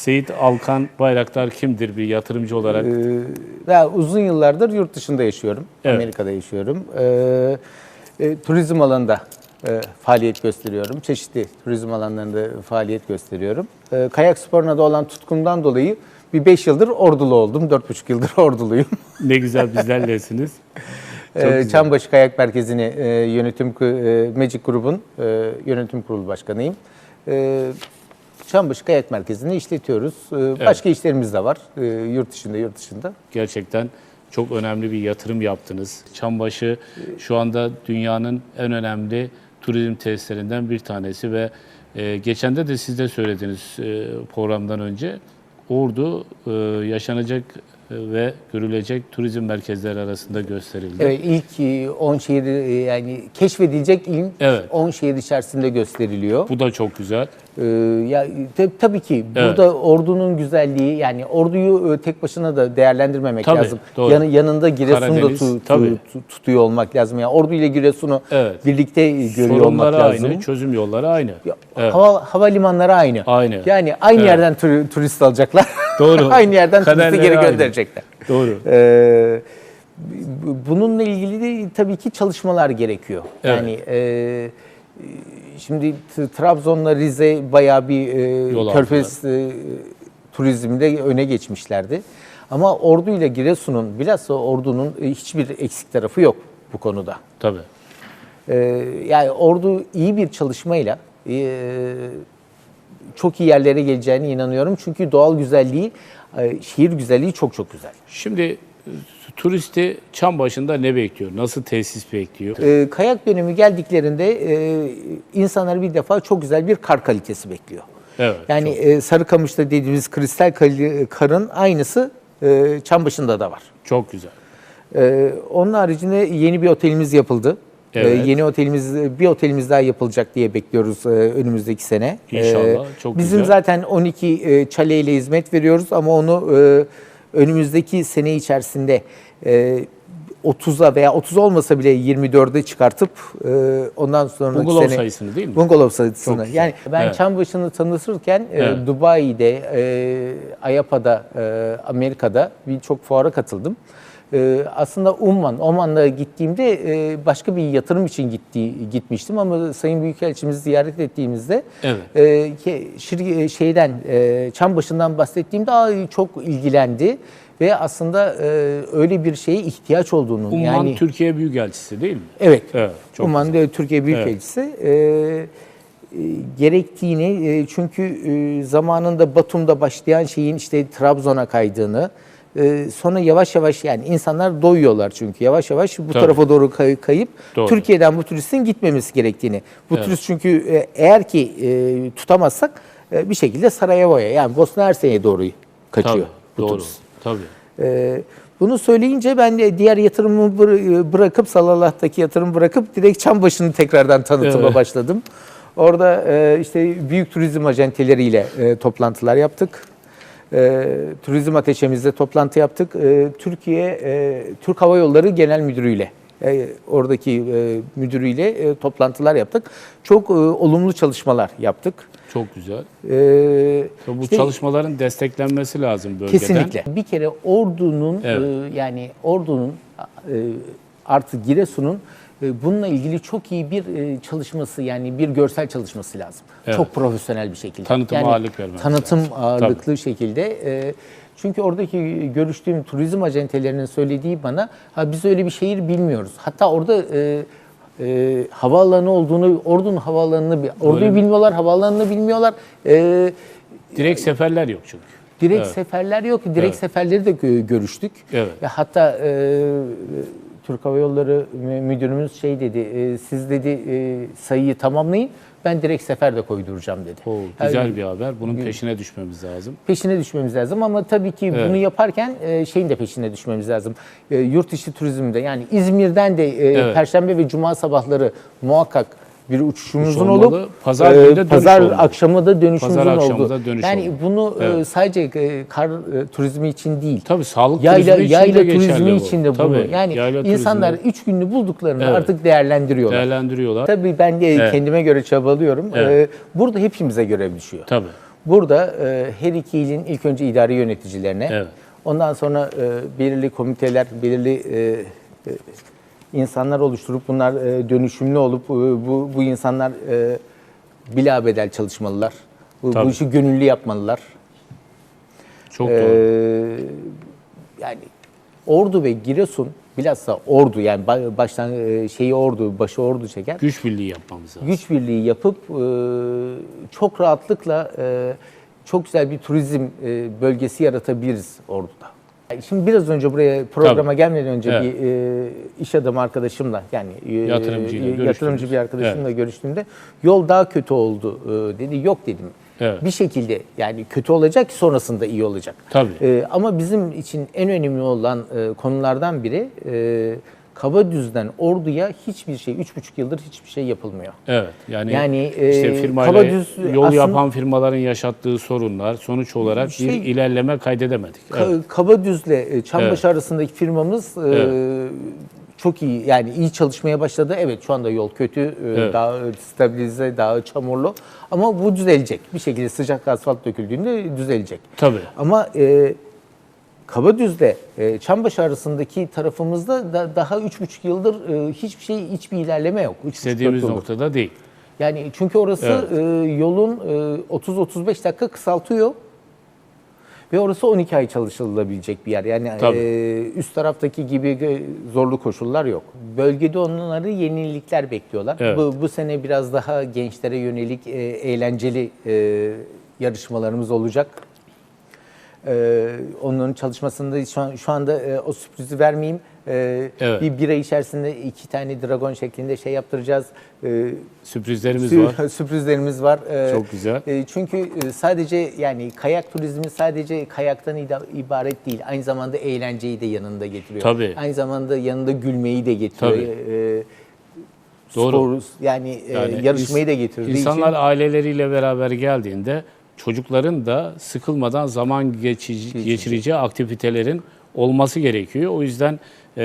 Seyit Alkan Bayraktar kimdir bir yatırımcı olarak? Ee, ben uzun yıllardır yurt dışında yaşıyorum. Evet. Amerika'da yaşıyorum. Ee, e, turizm alanında e, faaliyet gösteriyorum. Çeşitli turizm alanlarında faaliyet gösteriyorum. Ee, kayak sporuna da olan tutkumdan dolayı bir 5 yıldır ordulu oldum. 4,5 yıldır orduluyum. Ne güzel bizlerlesiniz. Güzel. Çambaşı Kayak Merkezi'ni e, yönetim e, Magic Group'un e, yönetim kurulu başkanıyım. E, Çambaşı Kayak Merkezi'ni işletiyoruz. E, Başka işlerimiz de var. E, yurt dışında, yurt dışında. Gerçekten çok önemli bir yatırım yaptınız. Çambaşı şu anda dünyanın en önemli turizm tesislerinden bir tanesi ve e, geçen de de siz de söylediniz e, programdan önce. Ordu e, yaşanacak ve görülecek turizm merkezleri arasında gösterildi. Evet, ilk e, 10 şehir e, yani keşfedilecek ilk Evet. 10 şehir içerisinde gösteriliyor. Bu da çok güzel. Ee, ya te- tabii ki Evet. burada ordunun güzelliği yani orduyu e, tek başına da değerlendirmemek Tabii, lazım. doğru. Yanı, yanında Giresun'u da tu- tu- tu- tutuyor olmak lazım. Yani ordu ile Giresun'u Evet. birlikte e, görüyor olmak Sorunları lazım. aynı, çözüm yolları aynı. Ya, Evet. Hava havalimanları aynı. Aynı. Yani aynı Evet. yerden tur- turist alacaklar. Doğru. aynı yerden turisti geri aynı. gönderecekler. Doğru. Ee, bu- bununla ilgili de tabii ki çalışmalar gerekiyor. Evet. Yani e, şimdi Trabzon'la Rize bayağı bir e, körfez e, turizminde öne geçmişlerdi. Ama Ordu ile Giresun'un bilhassa Ordu'nun e, hiçbir eksik tarafı yok bu konuda. Tabii. Ee, yani Ordu iyi bir çalışmayla e, çok iyi yerlere geleceğine inanıyorum. Çünkü doğal güzelliği, e, şehir güzelliği çok çok güzel. Şimdi e, turisti çam başında ne bekliyor? Nasıl tesis bekliyor? Ee, kayak dönemi geldiklerinde e, insanlar bir defa çok güzel bir kar kalitesi bekliyor. Evet. Yani çok, e, Sarıkamış'ta dediğimiz kristal kali- karın aynısı e, Çambaşı'nda da var. çok güzel. Ee, onun haricinde yeni bir otelimiz yapıldı. Evet. yeni otelimiz, bir otelimiz daha yapılacak diye bekliyoruz e, önümüzdeki sene. İnşallah, çok Bizim güzel. zaten 12 e, çale ile hizmet veriyoruz ama onu e, önümüzdeki sene içerisinde e, 30'a veya 30 olmasa bile 24'e çıkartıp e, ondan sonra Bungalov sene sayısını değil mi? Bungalov sayısını. Çok. Yani ben Evet. Çambaşı'nı tanıtırken e, Evet. Dubai'de, e, Ayapa'da, e, Amerika'da birçok fuara katıldım. E, aslında Umman, Oman'da gittiğimde e, başka bir yatırım için gitti, gitmiştim ama Sayın Büyükelçimizi ziyaret ettiğimizde Evet. e, ke- şir- şeyden, e, Çambaşı'ndan bahsettiğimde Aa, çok ilgilendi ve aslında e, öyle bir şeye ihtiyaç olduğunu Umman yani Türkiye Büyükelçisi değil mi? Evet. Evet, çok Umman da Türkiye Büyükelçisi. Ee, e, gerektiğini e, çünkü e, zamanında Batum'da başlayan şeyin işte Trabzon'a kaydığını e, sonra yavaş yavaş yani insanlar doyuyorlar çünkü yavaş yavaş bu Tabii. tarafa doğru kay- kayıp Doğru. Türkiye'den bu turistin gitmemesi gerektiğini. Bu Evet. turist çünkü e, eğer ki e, tutamazsak e, bir şekilde Sarajevo'ya yani Bosna Hersek'e doğru kaçıyor Tabii. bu Doğru. turist. Tabii. Ee, bunu söyleyince ben de diğer yatırımımı bıra- bırakıp Salalah'taki yatırımı bırakıp direkt Çambaşı'nı tekrardan tanıtıma Evet. başladım. Orada e, işte büyük turizm acenteleriyle e, toplantılar yaptık. E, turizm ateşemizde toplantı yaptık. E, Türkiye e, Türk Hava Yolları Genel Müdürü'yle e, oradaki e, müdürüyle e, toplantılar yaptık. Çok e, olumlu çalışmalar yaptık. Çok güzel. E, Tabii Bu işte- çalışmaların desteklenmesi lazım bölgeden. Kesinlikle. Bir kere ordunun Evet. e, yani ordunun e, artı Giresun'un bununla ilgili çok iyi bir e, çalışması yani bir görsel çalışması lazım. Evet. Çok profesyonel bir şekilde. Tanıtıma yani, ağırlık vermemiz Tanıtım lazım. ağırlıklı şekilde. e, çünkü oradaki görüştüğüm turizm acentelerinin söylediği bana ha biz öyle bir şehir bilmiyoruz. Hatta orada e, e, havaalanı olduğunu, ordunun havaalanını, orduyu bilmiyorlar, havaalanını bilmiyorlar. E, Direkt seferler yok çünkü. Direkt Evet. seferler yok. Direkt Evet. seferleri de gö- görüştük. Evet. Ve hatta e, Türk Hava Yolları mü- müdürümüz şey dedi, e, siz dedi e, sayıyı tamamlayın, ben direkt sefer de koyduracağım dedi. O Yani güzel bir haber. Bunun peşine düşmemiz lazım. Peşine düşmemiz lazım ama tabii ki Evet. bunu yaparken e, şeyin de peşine düşmemiz lazım. E, yurt dışı turizmde yani İzmir'den de e, Evet. Perşembe ve Cuma sabahları muhakkak bir uçuşumuzun olup Pazar e, pazar olmalı. akşamı da dönüşümüzün Pazar olduğu. da dönüş yani olmalı. bunu e, Evet. sadece e, kar e, turizmi için değil. Tabii sağlık Yayla, turizmi için yayla de turizmi için de bunu. Yani yayla insanlar turizmi üç günlü bulduklarını Evet. artık değerlendiriyorlar. değerlendiriyorlar. Tabii ben de Evet. kendime göre çabalıyorum. Evet. Burada hepimize görev düşüyor. Tabii. Burada her iki ilin ilk önce idari yöneticilerine, Evet. ondan sonra belirli komiteler, belirli insanlar oluşturup bunlar e, dönüşümlü olup e, bu, bu insanlar e, bilabedel çalışmalılar. Bu, Tabii. bu işi gönüllü yapmalılar. Çok Ee, doğru. yani Ordu ve Giresun bilhassa Ordu yani ba- baştan e, şeyi Ordu, başı Ordu çeker. Güç birliği yapmamız lazım. Güç birliği yapıp e, çok rahatlıkla e, çok güzel bir turizm e, bölgesi yaratabiliriz Ordu'da. Şimdi biraz önce buraya programa Tabii. gelmeden önce Evet. bir e, iş adamı arkadaşımla yani e, e, yatırımcı bir arkadaşımla görüştüğümde yol daha kötü oldu e, dedi. Yok dedim. Evet. Bir şekilde yani kötü olacak sonrasında iyi olacak. Tabii. E, ama bizim için en önemli olan e, konulardan biri e, Kabadüz'den Ordu'ya hiçbir şey, üç buçuk yıldır hiçbir şey yapılmıyor. Evet. Yani, Yani, işte e, firmayla Kabadüz yol aslında- yapan firmaların yaşattığı sorunlar sonuç olarak Şey- bir ilerleme kaydedemedik. Ka- Evet. Kabadüz'le e, Çambaşı Evet. arasındaki firmamız e, çok iyi yani iyi çalışmaya başladı. Evet şu anda yol kötü, e, Evet. daha stabilize, daha çamurlu ama bu düzelecek. Bir şekilde sıcak asfalt döküldüğünde düzelecek. Tabii. Ama e, Kabadüz'le e, Çambaşı arasındaki tarafımızda da, daha üç buçuk yıldır e, hiçbir şey, hiçbir ilerleme yok. Üç İstediğimiz noktada değil. Yani çünkü orası e, yolun e, 30-35 dakika kısaltıyor. Ve orası 12 ay çalışılabilecek bir yer. Yani Tabii. e, üst taraftaki gibi zorlu koşullar yok. Bölgede onları yenilikler bekliyorlar. Evet. Bu, bu sene biraz daha gençlere yönelik e, eğlenceli e, yarışmalarımız olacak. E, onların çalışmasında şu, an, şu anda e, o sürprizi vermeyeyim. E, Evet. Bir bira içerisinde iki tane dragon şeklinde şey yaptıracağız. E, Sürprizlerimiz Sür- var. Sürprizlerimiz var. Ee, Çok güzel. e, çünkü e, sadece yani kayak turizmi sadece kayaktan ibaret değil. Aynı zamanda eğlenceyi de yanında getiriyor. Tabii. Aynı zamanda yanında gülmeyi de getiriyor. Tabii. Ee, Doğru. spor, yani, e, Yani yarışmayı da getirdiği İnsanlar için aileleriyle beraber geldiğinde çocukların da sıkılmadan zaman geçici, geçireceği aktivitelerin olması gerekiyor. O yüzden e,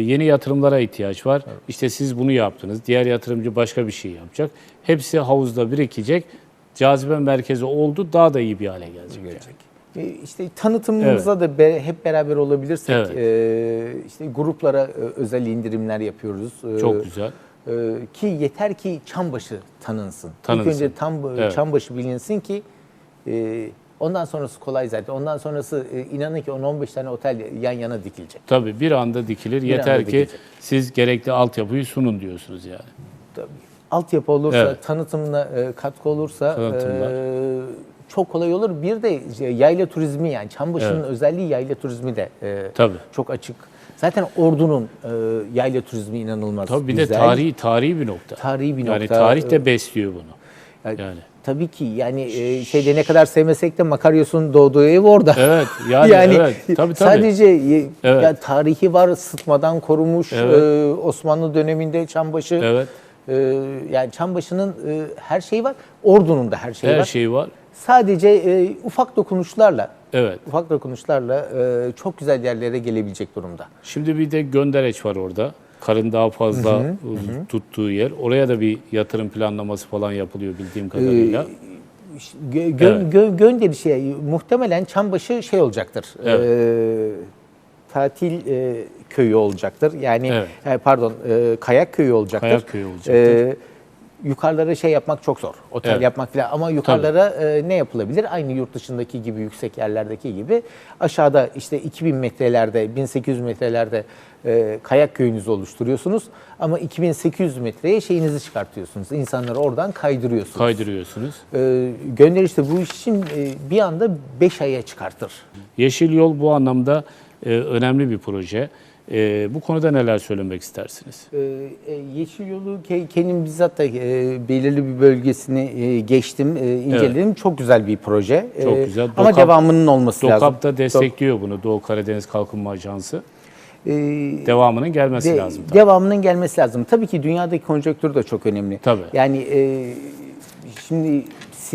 yeni yatırımlara ihtiyaç var. İşte siz bunu yaptınız. Diğer yatırımcı başka bir şey yapacak. Hepsi havuzda birikecek. Cazibe merkezi oldu. Daha da iyi bir hale gelecek. yani. E, işte tanıtımımıza da be- hep beraber olabilirsek Evet. e, işte gruplara e, özel indirimler yapıyoruz. E, Çok güzel. Ee, ki yeter ki Çambaşı tanınsın. Tanınsın. İlk önce tam Evet. Çambaşı bilinsin ki e, ondan sonrası kolay zaten. Ondan sonrası e, inanın ki 10-15 tane otel yan yana dikilecek. Tabii bir anda dikilir. Yeter anda ki dikilecek. siz gerekli altyapıyı sunun diyorsunuz yani. Tabii. Altyapı olursa, Evet. tanıtımına e, katkı olursa Tanıtımlar. e, çok kolay olur. Bir de işte yayla turizmi yani Çambaşı'nın Evet. özelliği yayla turizmi de e, Tabii. çok açık. Zaten Ordu'nun e, yayla turizmi inanılmaz Tabii bir de güzel. tarihi tarihi bir nokta. Tarihi bir Yani nokta. tarih de besliyor bunu. Yani, Yani. Tabii ki yani e, şeyde ne kadar sevmesek de Makaryos'un doğduğu ev orada. Evet yani, evet. Tabii tabii. sadece Evet. ya tarihi var, sıtmadan korumuş. Evet. e, Osmanlı döneminde Çambaşı. Evet. e, yani Çambaşı'nın e, her şeyi var. Ordu'nun da her şeyi Her var. şey var. Sadece e, ufak dokunuşlarla Evet. ufak dokunuşlarla e, çok güzel yerlere gelebilecek durumda. Şimdi bir de Göndereç var orada. Karın daha fazla tuttuğu yer. Oraya da bir yatırım planlaması falan yapılıyor bildiğim kadarıyla. Gö, gö, gö, gönderi şey muhtemelen Çambaşı şey olacaktır. e, tatil e, köyü olacaktır. Yani Evet. e, pardon e, kayak köyü olacaktır. Kayak köyü olacaktır. E, yukarılara şey yapmak çok zor. Otel Evet. yapmak falan ama yukarılara e, ne yapılabilir? Aynı yurt dışındaki gibi yüksek yerlerdeki gibi aşağıda işte 2000 metrelerde 1800 metrelerde e, kayak köyünüzü oluşturuyorsunuz ama 2800 metreye şeyinizi çıkartıyorsunuz. İnsanları oradan kaydırıyorsunuz. Kaydırıyorsunuz. E, gönder işte bu iş için e, bir anda 5 aya çıkartır. Yeşil Yol bu anlamda e, önemli bir proje. E, bu konuda neler söylemek istersiniz? E, e, Yeşil yolu ke- kendim bizzat da e, belirli bir bölgesini e, geçtim, e, inceledim. Çok güzel bir proje. Çok E, güzel. Ama Dokap- devamının olması lazım. DOKAP da destekliyor bunu. Doğu Karadeniz Kalkınma Ajansı. E, Devamının gelmesi de- lazım. tabii. devamının gelmesi lazım. Tabii ki dünyadaki konjonktür de çok önemli. Tabii. Yani e, şimdi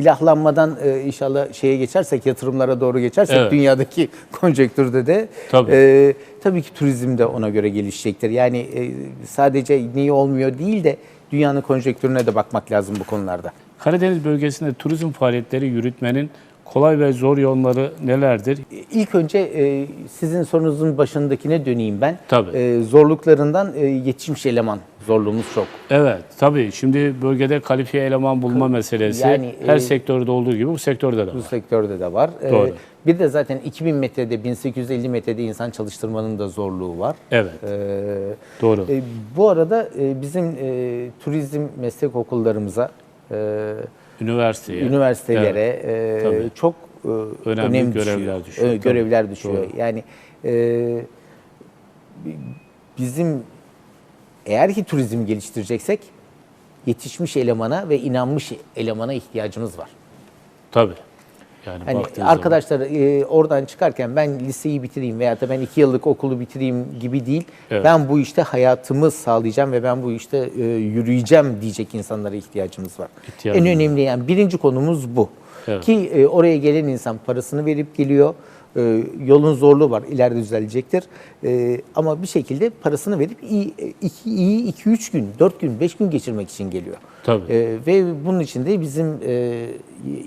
silahlanmadan e, inşallah şeye geçersek, yatırımlara doğru geçersek Evet. dünyadaki konjonktürde de Tabii. e, tabii ki turizm de ona göre gelişecektir. Yani e, sadece niye olmuyor değil de dünyanın konjonktürüne de bakmak lazım bu konularda. Karadeniz bölgesinde turizm faaliyetleri yürütmenin kolay ve zor yolları nelerdir? İlk önce e, sizin sorunuzun başındakine döneyim ben. Tabii. E, zorluklarından e, yetişmiş eleman zorluğumuz çok. Evet, tabii. Şimdi bölgede kalifiye eleman bulma meselesi yani, her e, sektörde olduğu gibi bu sektörde de Bu var. sektörde de var. E, Doğru. bir de zaten 2000 metrede 1850 metrede insan çalıştırmanın da zorluğu var. Evet, E, doğru. e, bu arada e, bizim e, turizm meslek okullarımıza e, Üniversiteye. üniversitelere Evet, e, tabii. çok e, Önemli önem görevler düşüyor. E, Tabii, görevler düşüyor. doğru. Yani e, bizim eğer ki turizm geliştireceksek yetişmiş elemana ve inanmış elemana ihtiyacımız var. Tabii. Yani Hani baktığınız zaman. arkadaşlar e, oradan çıkarken ben liseyi bitireyim veya da ben iki yıllık okulu bitireyim gibi değil. Evet. Ben bu işte hayatımı sağlayacağım ve ben bu işte e, yürüyeceğim diyecek insanlara ihtiyacımız var. İhtiyacımız en önemli yani birinci konumuz bu. Evet. Ki e, oraya gelen insan parasını verip geliyor. E, yolun zorluğu var, ileride düzelecektir. E, ama bir şekilde parasını verip iyi, iki, iyi 2-3 gün, 4 gün, 5 gün geçirmek için geliyor. Tabii. E, ve bunun için de bizim e,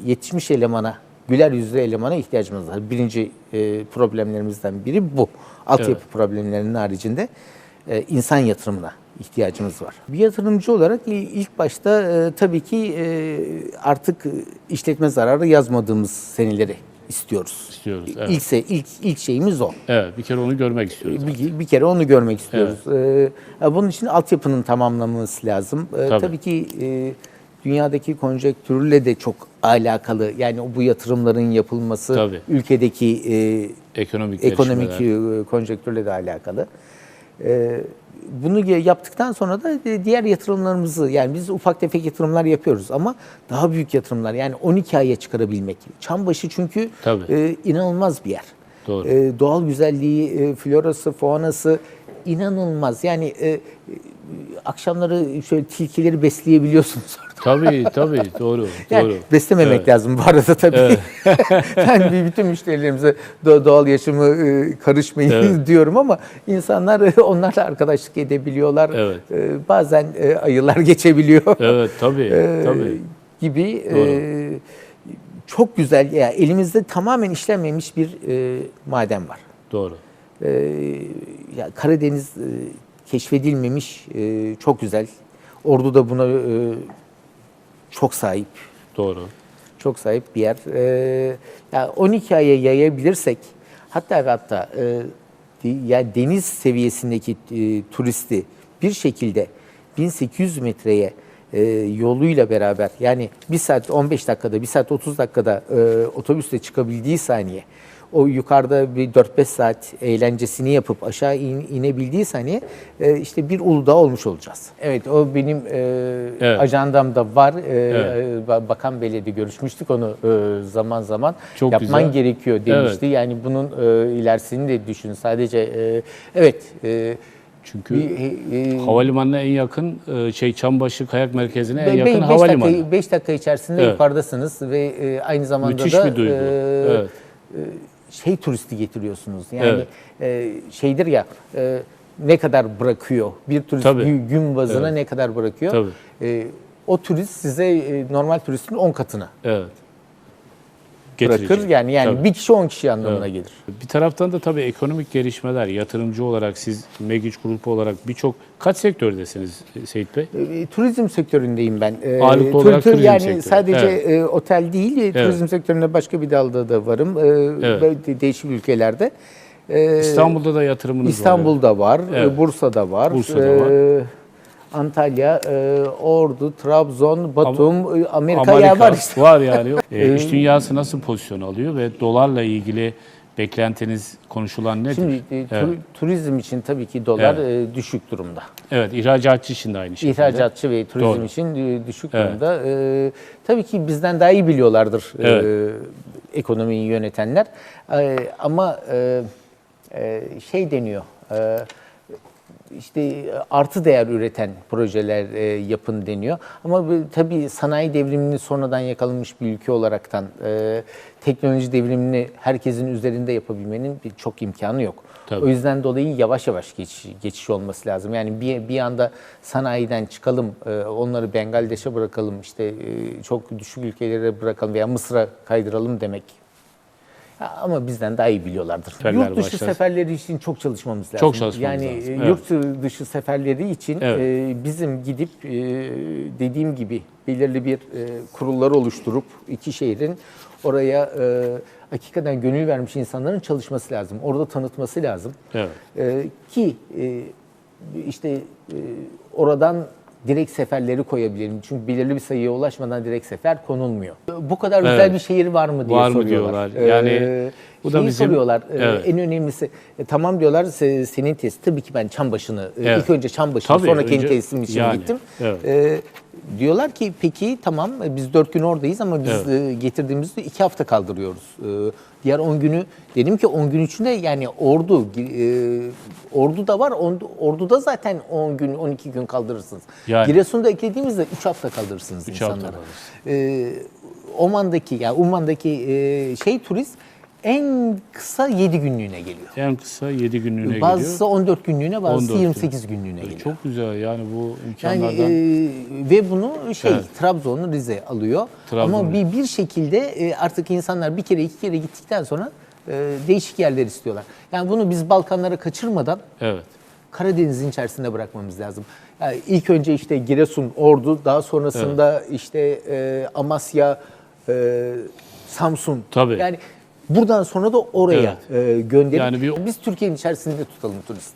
yetişmiş elemana, güler yüzlü elemana ihtiyacımız var. Birinci e, problemlerimizden biri bu. Altyapı Evet. problemlerinin haricinde e, insan yatırımına ihtiyacımız var. Bir yatırımcı olarak ilk başta e, tabii ki e, artık işletme zararı yazmadığımız seneleri istiyoruz. İstiyoruz, evet. İlk, ilk, ilk şeyimiz o. Evet, bir kere onu görmek istiyoruz. Bir, bir kere onu görmek istiyoruz. Ee, bunun için altyapının tamamlanması lazım. Ee, Tabii. tabii. ki e, dünyadaki konjektürle de çok alakalı. Yani bu yatırımların yapılması Tabii. ülkedeki e, Ekonomik ekonomik e, konjektürle de alakalı. Ee, bunu yaptıktan sonra da e, diğer yatırımlarımızı yani biz ufak tefek yatırımlar yapıyoruz ama daha büyük yatırımlar yani 12 aya çıkarabilmek. Çambaşı çünkü Tabii. e, inanılmaz bir yer. Doğru. E, doğal güzelliği, e, florası, faunası inanılmaz. Yani e, e, akşamları şöyle tilkileri besleyebiliyorsunuz. Tabii, tabii. Doğru, Yani doğru. beslememek Evet. lazım bu arada tabii. ben bir- bütün müşterilerimize do- doğal yaşamı e, karışmayın Evet. diyorum ama insanlar onlarla arkadaşlık edebiliyorlar. Evet. Bazen ayılar geçebiliyor. Evet, tabii, tabii. gibi Doğru. çok güzel. Yani elimizde tamamen işlenmemiş bir maden var. Doğru. E, ya Karadeniz keşfedilmemiş, çok güzel. Ordu da buna çok sahip, Doğru. çok sahip bir yer. E, ya 12 aya yayabilirsek, hatta hatta e, de- ya deniz seviyesindeki e, turisti bir şekilde 1800 metreye e, yoluyla beraber yani 1 saat 15 dakikada, 1 saat 30 dakikada e, otobüsle çıkabildiği saniye o yukarıda bir 4-5 saat eğlencesini yapıp aşağı in, inebildiği saniye e, işte bir Uludağ olmuş olacağız. Evet o benim e, Evet. ajandamda var. E, Evet. e, Bakan Bey'le de görüşmüştük onu e, zaman zaman. Çok Yapman güzel. gerekiyor demişti. Yani bunun e, ilerisini de düşün. Sadece e, evet e, Çünkü bir, e, havalimanına en yakın e, şey Çambaşı Kayak Merkezi'ne en Be- yakın beş havalimanı. Dakika, beş dakika içerisinde Evet. yukarıdasınız ve e, aynı zamanda Müthiş da bir duygu. e, Evet. Şey turisti getiriyorsunuz. Yani Evet. e, şeydir ya e, ne kadar bırakıyor? Bir turist Tabii. gün, gün bazına Evet. ne kadar bırakıyor? Tabii. E, o turist size e, normal turistin 10 katını Evet. Bırakır. Getirecek. Yani yani Tabii. bir kişi 10 kişi anlamına Evet. gelir. Bir taraftan da tabii ekonomik gelişmeler, yatırımcı olarak siz Megiç Grubu olarak birçok kaç sektördesiniz Seyit Bey? E, Turizm sektöründeyim ben. E, Ağırlıklı olarak tur- turizm yani sektörü. sadece Evet. e, otel değil, e, turizm sektöründe başka bir dalda da varım. E, Evet. böyle de- değişik ülkelerde. E, İstanbul'da da yatırımınız var. İstanbul'da var, Evet. e, Bursa'da var. Bursa'da e, var. Antalya, e, Ordu, Trabzon, Batum, e, Amerika, Amerika ya var işte. var yani. E, iş dünyası nasıl pozisyon alıyor ve dolarla ilgili beklentiniz konuşulan nedir? Şimdi e, tur- evet. turizm için tabii ki dolar Evet. e, düşük durumda. evet, ihracatçı için de aynı şekilde. İhracatçı ve turizm Doğru. için e, düşük Evet. durumda. E, tabii ki bizden daha iyi biliyorlardır e, Evet. ekonomiyi yönetenler. E, ama e, e, şey deniyor, e, işte e, artı değer üreten projeler e, yapın deniyor. Ama bu, tabii sanayi devrimini sonradan yakalamış bir ülke olaraktan e, teknoloji devrimini herkesin üzerinde yapabilmenin bir çok imkanı yok. Tabii. O yüzden dolayı yavaş yavaş geçiş, geçiş olması lazım. Yani bir, bir anda sanayiden çıkalım, e, onları Bengaldeş'e bırakalım, işte e, çok düşük ülkelere bırakalım veya Mısır'a kaydıralım demek. Ama bizden daha iyi biliyorlardır. Seferler yurt dışı başlar. seferleri için çok çalışmamız lazım. Çok çalışmamız yani lazım, e, evet. yurt dışı seferleri için Evet. e, bizim gidip e, dediğim gibi belirli bir e, kurulları oluşturup iki şehrin oraya e, hakikaten gönül vermiş insanların çalışması lazım. Orada tanıtması lazım. Evet. E, ki e, işte e, oradan direkt seferleri koyabilirim. Çünkü belirli bir sayıya ulaşmadan direkt sefer konulmuyor. Bu kadar güzel Evet. bir şehir var mı diye Var mı soruyorlar. diyorlar. Yani Ee, bu da bizim- soruyorlar. e, Evet. En önemlisi e, tamam diyorlar se- senin test. Tabii ki ben Çambaşı'nı e, Evet. ilk önce Çambaşı'nı sonra kendi önce- tesisim için yani, gittim. evet. E, diyorlar ki peki tamam e, biz dört gün oradayız ama biz Evet. e, getirdiğimizde iki hafta kaldırıyoruz. E, diğer 10 günü dedim ki 10 gün içinde yani ordu ordu da var. On, orduda zaten 10 gün 12 gün kaldırırsınız. Yani. Giresun'da eklediğimizde 3 hafta kaldırırsınız Üç hafta insanlara. kalırsınız. E, Oman'daki yani Umman'daki şey turist en kısa 7 günlüğüne geliyor. En kısa 7 günlüğüne Bazısı geliyor. 14 günlüğüne, bazısı 14 gün. 28 günlüğüne geliyor. Çok güzel yani bu Yani imkanlardan. e, ve bunu şey Evet. Trabzon'u Rize alıyor. Trabzon. Ama bir bir şekilde e, artık insanlar bir kere iki kere gittikten sonra e, değişik yerler istiyorlar. Yani bunu biz Balkanlara kaçırmadan evet. Karadeniz'in içerisinde bırakmamız lazım. Yani ilk önce işte Giresun, Ordu, daha sonrasında işte e, Amasya, e, Samsun. Tabii. Yani buradan sonra da oraya e, gönderip Yani bir- biz Türkiye'nin içerisinde tutalım turist.